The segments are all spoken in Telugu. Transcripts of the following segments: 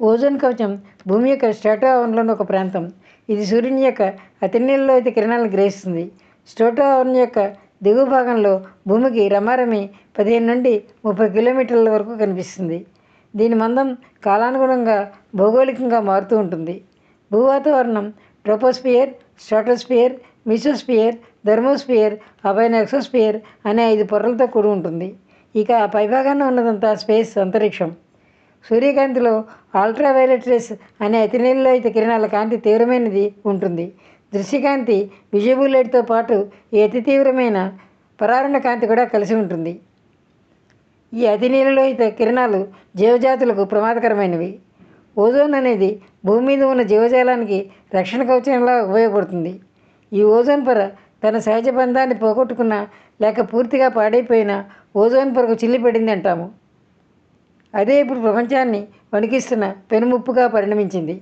ఓజోన్ కవచం భూమి యొక్క స్ట్రాటో ఒక ప్రాంతం. ఇది సూర్యుని యొక్క అతినీలలోహిత కిరణాలను గ్రహిస్తుంది. స్ట్రాటో యొక్క దిగువ భాగంలో భూమికి రమారమి పదిహేను నుండి ముప్పై కిలోమీటర్ల వరకు కనిపిస్తుంది. దీని మందం కాలానుగుణంగా భౌగోళికంగా మారుతూ ఉంటుంది. భూవాతావరణం ట్రోపోస్పియర్ స్ట్రాటోస్పియర్ మిసోస్పియర్ థర్మోస్పియర్ అపైన ఎక్సోస్పియర్ అనే ఐదు పొరలతో కూడి ఉంటుంది. ఇక ఆ పైభాగాన ఉన్నదంతా స్పేస్ అంతరిక్షం. సూర్యకాంతిలో అల్ట్రావైలెట్ రేస్ అనే అతినీలలోహిత కిరణాల కాంతి తీవ్రమైనది ఉంటుంది. దృశ్యకాంతి విజిబుల్ లైట్తో పాటు ఈ అతి తీవ్రమైన పరారుణ కాంతి కూడా కలిసి ఉంటుంది. ఈ అతినీలలోహిత కిరణాలు జీవజాతులకు ప్రమాదకరమైనవి. ఓజోన్ అనేది భూమి మీద ఉన్న జీవజాలానికి రక్షణ కవచంలా ఉపయోగపడుతుంది. ఈ ఓజోన్ పొర తన సహజ బంధాన్ని పోగొట్టుకున్న లేక పూర్తిగా పాడైపోయిన ఓజోన్ పొరకు చిల్లిపడింది అంటాము. అదే ఇప్పుడు ప్రపంచాన్ని వణికిస్తున్న పెనుముప్పుగా పరిణమించింది.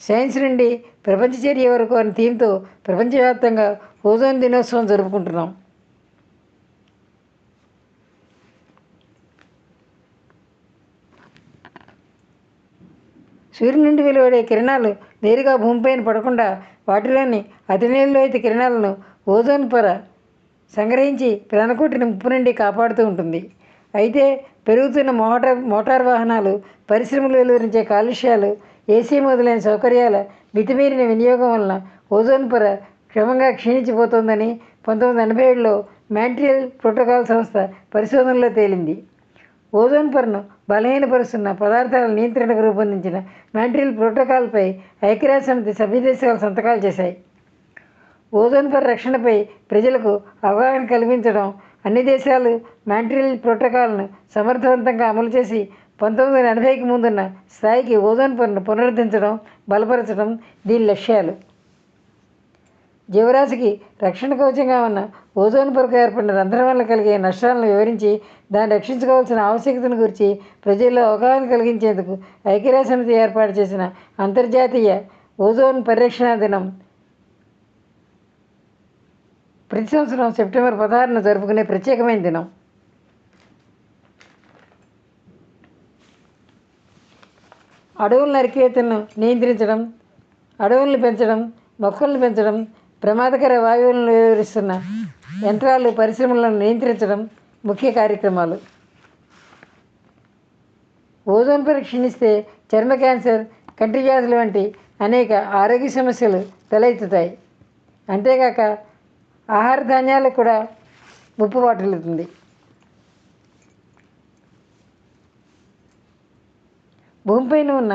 సైన్స్ నుండి ప్రపంచ చర్య వరకు అనే థీమ్తో ప్రపంచవ్యాప్తంగా ఓజోన్ దినోత్సవం జరుపుకుంటున్నాం. సూర్యుని నుండి వెలువడే కిరణాలు నేరుగా భూమిపైన పడకుండా వాటిలోని అతినీలలోహిత కిరణాలను ఓజోన్ పొర సంగ్రహించి ప్రాణకోటిని ముప్పు నుండి కాపాడుతూ ఉంటుంది. అయితే పెరుగుతున్న మోటార్ మోటార్ వాహనాలు పరిశ్రమలు వెలువరించే కాలుష్యాలు ఏసీ మొదలైన సౌకర్యాల మితిమీరిన వినియోగం వలన ఓజోన్ పొర క్రమంగా క్షీణించిపోతోందని పంతొమ్మిది వందల ఎనభై ఏడులో మ్యాంట్రియల్ ప్రోటోకాల్ సంస్థ పరిశోధనలో తేలింది. ఓజోన్ పొరను బలహీనపరుస్తున్న పదార్థాల నియంత్రణకు రూపొందించిన మ్యాంట్రియల్ ప్రోటోకాల్పై ఐక్యరాజ్య సమితి సభ్య సంతకాలు చేశాయి. ఓజోన్ పొర రక్షణపై ప్రజలకు అవగాహన కల్పించడం అన్ని దేశాలు మ్యాంట్రియల్ ప్రోటోకాల్ను సమర్థవంతంగా అమలు చేసి పంతొమ్మిది వందల ఎనభైకి ముందున్న స్థాయికి ఓజోన్ పొరను పునరుద్ధరించడం బలపరచడం దీని లక్ష్యాలు. జీవరాశికి రక్షణ కవచంగా ఉన్న ఓజోన్ పొరకు ఏర్పడిన రంధ్రం వల్ల కలిగే నష్టాలను వివరించి దాన్ని రక్షించుకోవాల్సిన ఆవశ్యకతను గురించి ప్రజల్లో అవగాహన కలిగించేందుకు ఐక్యరాజ్య సమితి ఏర్పాటు చేసిన అంతర్జాతీయ ఓజోన్ పరిరక్షణ దినం ప్రతి సంవత్సరం సెప్టెంబర్ పదహారున జరుపుకునే ప్రత్యేకమైన దినం. అడవుల నరికేతను నియంత్రించడం అడవులను పెంచడం మొక్కలను పెంచడం ప్రమాదకర వాయువులను వివరిస్తున్న యంత్రాలు పరిశ్రమలను నియంత్రించడం ముఖ్య కార్యక్రమాలు. ఓజోన్ పొర క్షీణిస్తే చర్మ క్యాన్సర్ కంటి వ్యాధులు వంటి అనేక ఆరోగ్య సమస్యలు తలెత్తుతాయి. అంతేగాక ఆహార ధాన్యాలకు కూడా ముప్పు వాటిల్లుతుంది భూమిపైన ఉన్న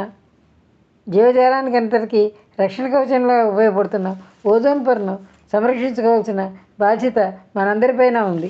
జీవజాలానికి అంతటికీ రక్షణ కవచంలో ఉపయోగపడుతున్న ఓజోన్ పొరను సంరక్షించుకోవాల్సిన బాధ్యత మనందరిపైన ఉంది.